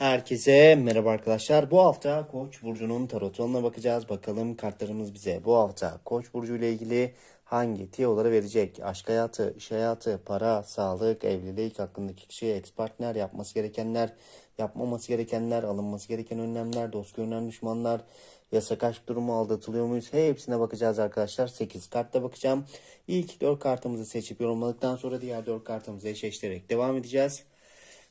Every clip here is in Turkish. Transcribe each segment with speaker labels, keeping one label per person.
Speaker 1: Herkese merhaba arkadaşlar. Bu hafta Koç burcunun tarotonuna bakacağız. Bakalım kartlarımız bize bu hafta Koç burcu ile ilgili hangi tiyoları verecek? Aşk hayatı, iş hayatı, para, sağlık, evlilik hakkındaki kişi, ex partner, yapması gerekenler, yapmaması gerekenler, alınması gereken önlemler, dost görünen düşmanlar, yasak aşk durumu aldatılıyor muyuz? Hepsine bakacağız arkadaşlar. 8 kartta bakacağım. İlk 4 kartımızı seçip yorumladıktan sonra diğer 4 kartımızı eşleştirerek devam edeceğiz.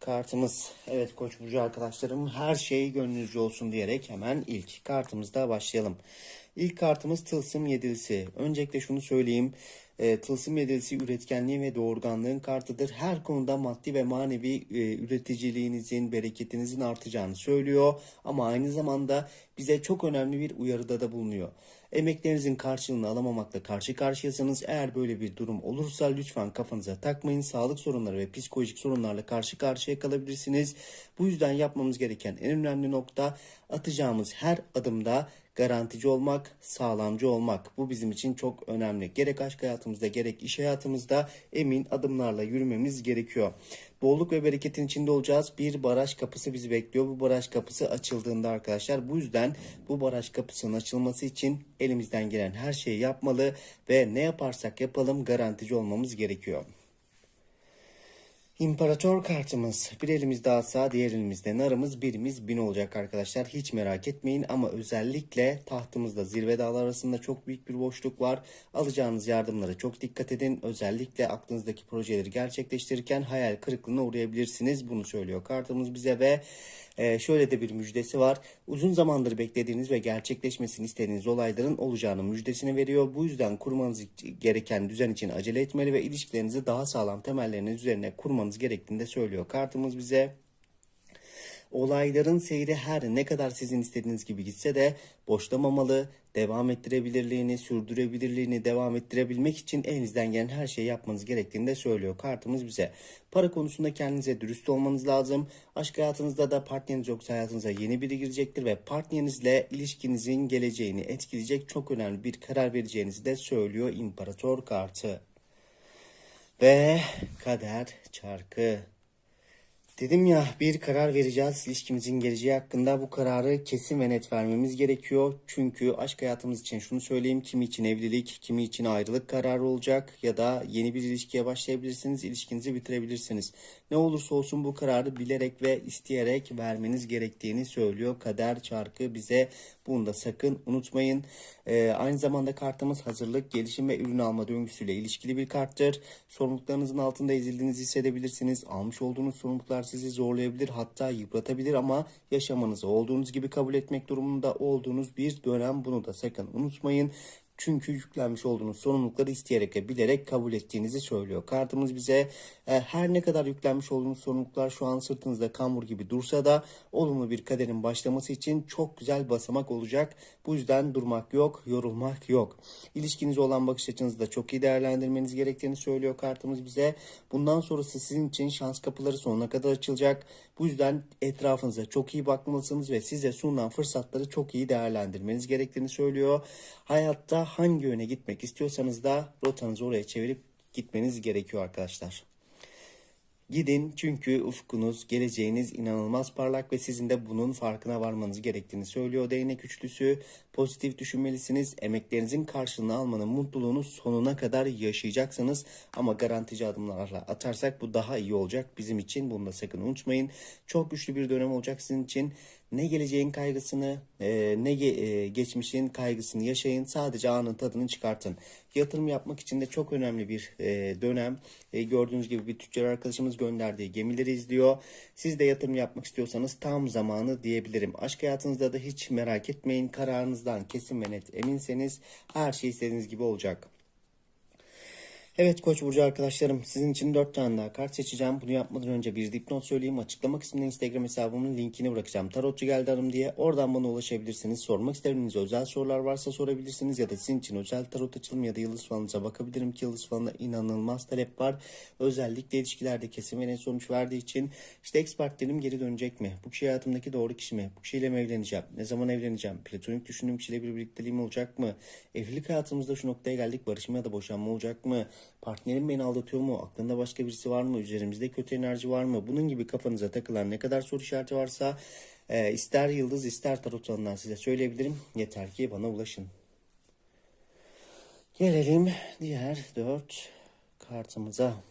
Speaker 1: kartımız. Evet Koç burcu arkadaşlarım her şey gönlünüzce olsun diyerek hemen ilk kartımızda başlayalım. İlk kartımız Tılsım Yedilisi. Öncelikle şunu söyleyeyim. E, Tılsım Yedilisi üretkenliğin ve doğurganlığın kartıdır. Her konuda maddi ve manevi e, üreticiliğinizin, bereketinizin artacağını söylüyor. Ama aynı zamanda bize çok önemli bir uyarıda da bulunuyor. Emeklerinizin karşılığını alamamakla karşı karşıyasınız. Eğer böyle bir durum olursa lütfen kafanıza takmayın. Sağlık sorunları ve psikolojik sorunlarla karşı karşıya kalabilirsiniz. Bu yüzden yapmamız gereken en önemli nokta atacağımız her adımda garantici olmak, sağlamcı olmak. Bu bizim için çok önemli. Gerek aşk hayatımızda gerek iş hayatımızda emin adımlarla yürümemiz gerekiyor. Bolluk ve bereketin içinde olacağız. Bir baraj kapısı bizi bekliyor. Bu baraj kapısı açıldığında arkadaşlar bu yüzden bu baraj kapısının açılması için elimizden gelen her şeyi yapmalı ve ne yaparsak yapalım garantici olmamız gerekiyor. İmparator kartımız. Bir elimizde asa, diğer elimizde narımız, birimiz bin olacak arkadaşlar. Hiç merak etmeyin ama özellikle tahtımızda zirve dağlar arasında çok büyük bir boşluk var. Alacağınız yardımlara çok dikkat edin. Özellikle aklınızdaki projeleri gerçekleştirirken hayal kırıklığına uğrayabilirsiniz. Bunu söylüyor kartımız bize ve e, şöyle de bir müjdesi var. Uzun zamandır beklediğiniz ve gerçekleşmesini istediğiniz olayların olacağının müjdesini veriyor. Bu yüzden kurmanız gereken düzen için acele etmeli ve ilişkilerinizi daha sağlam temelleriniz üzerine kurmanız gerektiğini de söylüyor kartımız bize. Olayların seyri her ne kadar sizin istediğiniz gibi gitse de boşlamamalı, devam ettirebilirliğini, sürdürebilirliğini devam ettirebilmek için elinizden gelen her şeyi yapmanız gerektiğini de söylüyor kartımız bize. Para konusunda kendinize dürüst olmanız lazım. Aşk hayatınızda da partneriniz yoksa hayatınıza yeni biri girecektir ve partnerinizle ilişkinizin geleceğini etkileyecek çok önemli bir karar vereceğinizi de söylüyor İmparator kartı. Ve kader çarkı. Dedim ya bir karar vereceğiz ilişkimizin geleceği hakkında bu kararı kesin ve net vermemiz gerekiyor. Çünkü aşk hayatımız için şunu söyleyeyim kimi için evlilik kimi için ayrılık kararı olacak ya da yeni bir ilişkiye başlayabilirsiniz ilişkinizi bitirebilirsiniz. Ne olursa olsun bu kararı bilerek ve isteyerek vermeniz gerektiğini söylüyor kader çarkı bize bunu da sakın unutmayın. Ee, aynı zamanda kartımız hazırlık, gelişim ve ürün alma döngüsüyle ilişkili bir karttır. Sorumluluklarınızın altında ezildiğinizi hissedebilirsiniz. Almış olduğunuz sorumluluklar sizi zorlayabilir hatta yıpratabilir ama yaşamanızı olduğunuz gibi kabul etmek durumunda olduğunuz bir dönem bunu da sakın unutmayın. Çünkü yüklenmiş olduğunuz sorumlulukları isteyerek ve bilerek kabul ettiğinizi söylüyor. Kartımız bize e, her ne kadar yüklenmiş olduğunuz sorumluluklar şu an sırtınızda kambur gibi dursa da olumlu bir kaderin başlaması için çok güzel basamak olacak. Bu yüzden durmak yok, yorulmak yok. İlişkinize olan bakış açınızı da çok iyi değerlendirmeniz gerektiğini söylüyor kartımız bize. Bundan sonrası sizin için şans kapıları sonuna kadar açılacak. Bu yüzden etrafınıza çok iyi bakmalısınız ve size sunulan fırsatları çok iyi değerlendirmeniz gerektiğini söylüyor. Hayatta hangi yöne gitmek istiyorsanız da rotanızı oraya çevirip gitmeniz gerekiyor arkadaşlar. Gidin çünkü ufkunuz, geleceğiniz inanılmaz parlak ve sizin de bunun farkına varmanız gerektiğini söylüyor değnek üçlüsü. Pozitif düşünmelisiniz. Emeklerinizin karşılığını almanın mutluluğunu sonuna kadar yaşayacaksınız. Ama garantici adımlarla atarsak bu daha iyi olacak bizim için. Bunu da sakın unutmayın. Çok güçlü bir dönem olacak sizin için. Ne geleceğin kaygısını e, ne e, geçmişin kaygısını yaşayın. Sadece anın tadını çıkartın. Yatırım yapmak için de çok önemli bir e, dönem. E, gördüğünüz gibi bir tüccar arkadaşımız gönderdiği gemileri izliyor. Siz de yatırım yapmak istiyorsanız tam zamanı diyebilirim. Aşk hayatınızda da hiç merak etmeyin. Kararınızdan kesin ve net eminseniz her şey istediğiniz gibi olacak. Evet Koç burcu arkadaşlarım sizin için 4 tane daha kart seçeceğim. Bunu yapmadan önce bir dipnot söyleyeyim. Açıklama kısmında Instagram hesabımın linkini bırakacağım. Tarotçu geldi arım diye. Oradan bana ulaşabilirsiniz. Sormak istediğiniz özel sorular varsa sorabilirsiniz. Ya da sizin için özel tarot açılımı ya da yıldız falanıza bakabilirim ki yıldız falına inanılmaz talep var. Özellikle ilişkilerde kesin ve net sonuç verdiği için işte ex partnerim geri dönecek mi? Bu kişi hayatımdaki doğru kişi mi? Bu kişiyle mi evleneceğim? Ne zaman evleneceğim? Platonik düşündüğüm kişiyle bir birlikteliğim olacak mı? Evlilik hayatımızda şu noktaya geldik. Barışma ya da boşanma olacak mı? Partnerim beni aldatıyor mu? Aklında başka birisi var mı? Üzerimizde kötü enerji var mı? Bunun gibi kafanıza takılan ne kadar soru işareti varsa e, ister yıldız ister tarot alanından size söyleyebilirim. Yeter ki bana ulaşın. Gelelim diğer dört kartımıza.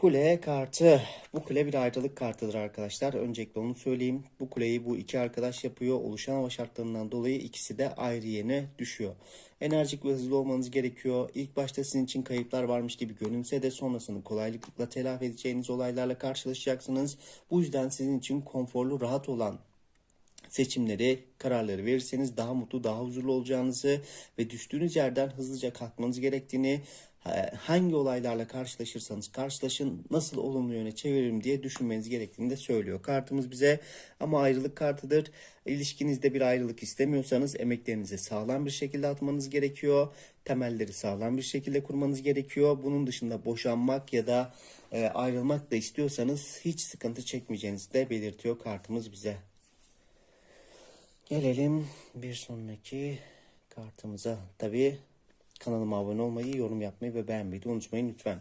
Speaker 1: Kule kartı. Bu kule bir ayrılık kartıdır arkadaşlar. Öncelikle onu söyleyeyim. Bu kuleyi bu iki arkadaş yapıyor. Oluşan hava şartlarından dolayı ikisi de ayrı yene düşüyor. Enerjik ve hızlı olmanız gerekiyor. İlk başta sizin için kayıplar varmış gibi görünse de sonrasını kolaylıkla telafi edeceğiniz olaylarla karşılaşacaksınız. Bu yüzden sizin için konforlu, rahat olan seçimleri, kararları verirseniz daha mutlu, daha huzurlu olacağınızı ve düştüğünüz yerden hızlıca kalkmanız gerektiğini, hangi olaylarla karşılaşırsanız karşılaşın nasıl olumlu yöne çeviririm diye düşünmeniz gerektiğini de söylüyor. Kartımız bize ama ayrılık kartıdır. İlişkinizde bir ayrılık istemiyorsanız emeklerinizi sağlam bir şekilde atmanız gerekiyor. Temelleri sağlam bir şekilde kurmanız gerekiyor. Bunun dışında boşanmak ya da e, ayrılmak da istiyorsanız hiç sıkıntı çekmeyeceğinizi de belirtiyor kartımız bize. Gelelim bir sonraki kartımıza. Tabii kanalıma abone olmayı, yorum yapmayı ve beğenmeyi de unutmayın lütfen.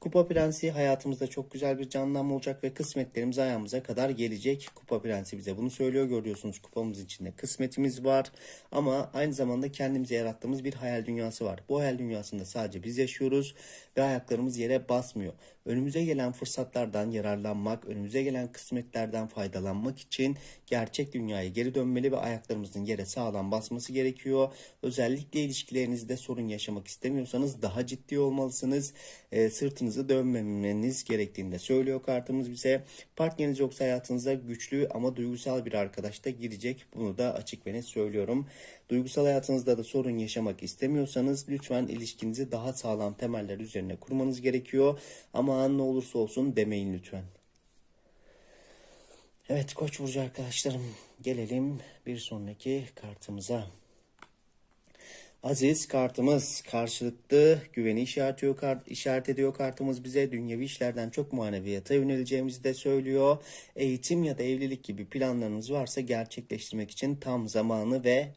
Speaker 1: Kupa Prensi hayatımızda çok güzel bir canlanma olacak ve kısmetlerimiz ayağımıza kadar gelecek. Kupa Prensi bize bunu söylüyor. Görüyorsunuz kupamız içinde kısmetimiz var. Ama aynı zamanda kendimize yarattığımız bir hayal dünyası var. Bu hayal dünyasında sadece biz yaşıyoruz ve ayaklarımız yere basmıyor. Önümüze gelen fırsatlardan yararlanmak, önümüze gelen kısmetlerden faydalanmak için gerçek dünyaya geri dönmeli ve ayaklarımızın yere sağlam basması gerekiyor. Özellikle ilişkilerinizde sorun yaşamak istemiyorsanız daha ciddi olmalısınız. E, sırtınızı dönmemeniz gerektiğini de söylüyor kartımız bize. Partneriniz yoksa hayatınıza güçlü ama duygusal bir arkadaş da girecek. Bunu da açık ve net söylüyorum. Duygusal hayatınızda da sorun yaşamak istemiyorsanız lütfen ilişkinizi daha sağlam temeller üzerine kurmanız gerekiyor. Ama ne olursa olsun demeyin lütfen. Evet Koç burcu arkadaşlarım gelelim bir sonraki kartımıza. Aziz kartımız karşılıklı güveni işaret ediyor, kart, işaret ediyor kartımız bize. Dünyevi işlerden çok maneviyata yöneleceğimizi de söylüyor. Eğitim ya da evlilik gibi planlarınız varsa gerçekleştirmek için tam zamanı ve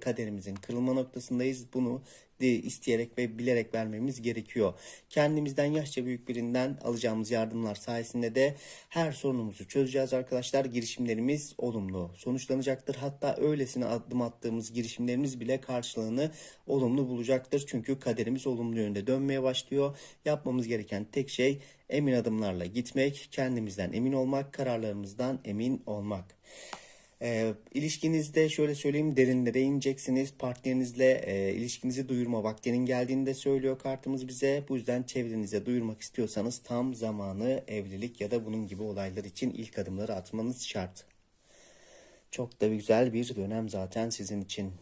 Speaker 1: kaderimizin kırılma noktasındayız. Bunu isteyerek ve bilerek vermemiz gerekiyor. Kendimizden yaşça büyük birinden alacağımız yardımlar sayesinde de her sorunumuzu çözeceğiz arkadaşlar. Girişimlerimiz olumlu sonuçlanacaktır. Hatta öylesine adım attığımız girişimlerimiz bile karşılığını olumlu bulacaktır. Çünkü kaderimiz olumlu yönde dönmeye başlıyor. Yapmamız gereken tek şey emin adımlarla gitmek, kendimizden emin olmak, kararlarımızdan emin olmak. E, ilişkinizde şöyle söyleyeyim derinlere ineceksiniz. Partnerinizle e, ilişkinizi duyurma vaktinin geldiğini de söylüyor kartımız bize. Bu yüzden çevrenize duyurmak istiyorsanız tam zamanı evlilik ya da bunun gibi olaylar için ilk adımları atmanız şart. Çok da güzel bir dönem zaten sizin için.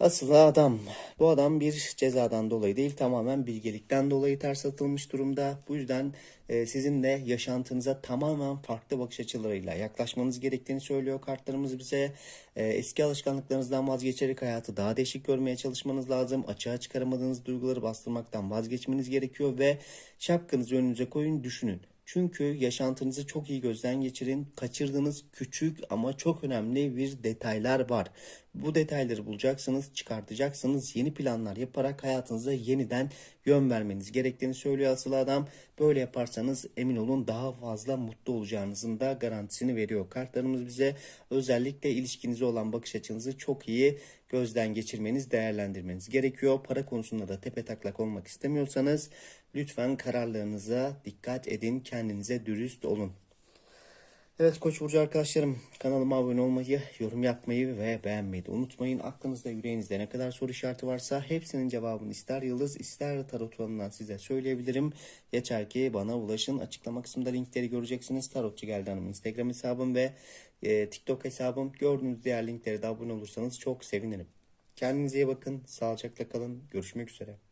Speaker 1: Asıl adam. Bu adam bir cezadan dolayı değil tamamen bilgelikten dolayı ters atılmış durumda. Bu yüzden e, sizin yaşantınıza tamamen farklı bakış açılarıyla yaklaşmanız gerektiğini söylüyor kartlarımız bize. E, eski alışkanlıklarınızdan vazgeçerek hayatı daha değişik görmeye çalışmanız lazım. Açığa çıkaramadığınız duyguları bastırmaktan vazgeçmeniz gerekiyor ve şapkanızı önünüze koyun düşünün. Çünkü yaşantınızı çok iyi gözden geçirin. Kaçırdığınız küçük ama çok önemli bir detaylar var. Bu detayları bulacaksınız, çıkartacaksınız. Yeni planlar yaparak hayatınıza yeniden yön vermeniz gerektiğini söylüyor asıl adam. Böyle yaparsanız emin olun daha fazla mutlu olacağınızın da garantisini veriyor. Kartlarımız bize özellikle ilişkinize olan bakış açınızı çok iyi gözden geçirmeniz, değerlendirmeniz gerekiyor. Para konusunda da tepe taklak olmak istemiyorsanız lütfen kararlarınıza dikkat edin, kendinize dürüst olun. Evet Koç Burcu arkadaşlarım kanalıma abone olmayı, yorum yapmayı ve beğenmeyi de unutmayın. Aklınızda yüreğinizde ne kadar soru işareti varsa hepsinin cevabını ister yıldız ister tarot alanından size söyleyebilirim. Yeter ki bana ulaşın. Açıklama kısmında linkleri göreceksiniz. Tarotçu Geldi Hanım Instagram hesabım ve e, TikTok hesabım. Gördüğünüz diğer linklere de abone olursanız çok sevinirim. Kendinize iyi bakın. Sağlıcakla kalın. Görüşmek üzere.